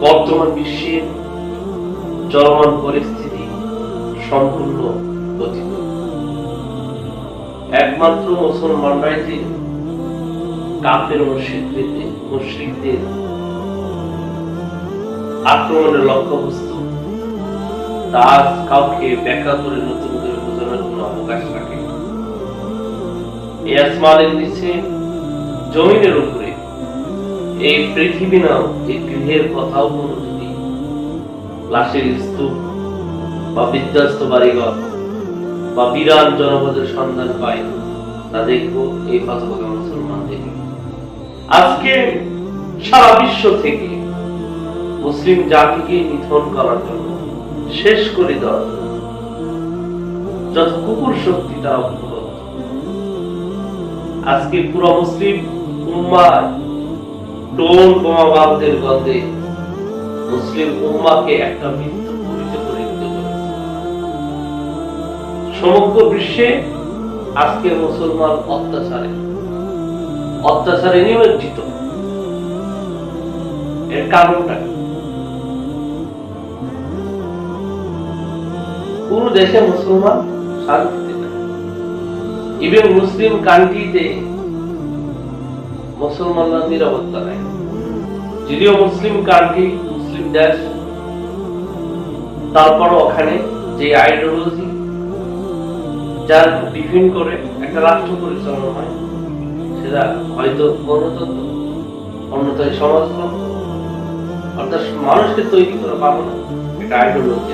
বর্তমান বিশ্বের চলমান পরিস্থিতি সম্পূর্ণ গঠিত একমাত্র মুসলমানরাই যে কাফের মুশরিকদের মুশরিকদের আক্রমণের লক্ষ্যবস্তু তা কাউকে ব্যাখ্যা করে নতুন করে বোঝানোর কোনো অবকাশ রাখে। এই আসমানের নিচে জমিনের উপরে এই পৃথিবী নাও, এই গৃহের কথাও কোনো যদি। লাশের স্তূপ বা বিধ্বস্ত বাড়িঘর বা বিরাট জনপদের সন্ধান পায়, তা দেখব এই হতভাগা মুসলমান দেখি। আজকে সারা বিশ্ব থেকে মুসলিম জাতিকে নিধন করার জন্য শেষ করে দেওয়ার জন্য যত কুকুর শক্তি তারা আজকে পুরো মুসলিম উম্মার টোল বোমাবাদদের গন্ধে মুসলিম উম্মাকে একটা মৃত্যু পরিচিত করে সমগ্র বিশ্বে আজকে মুসলমান অত্যাচারে অত্যাচারে নিমজ্জিত। এর কারণটা? পুরো দেশে মুসলমান শান্তিতে ইভেন মুসলিম কান্ট্রিতে মুসলমানরা নিরাপত্তা নেয় যদিও মুসলিম কান্ট্রি, মুসলিম দেশ তারপর ওখানে যে আইডিওলজি যার ডিফেন্ড করে একটা রাষ্ট্র পরিচালনা হয়, সেটা হয়তো গণতন্ত্র, অন্যথায় সমাজতন্ত্র, অর্থাৎ মানুষকে তৈরি করা পাবো না একটা আইডিওলজি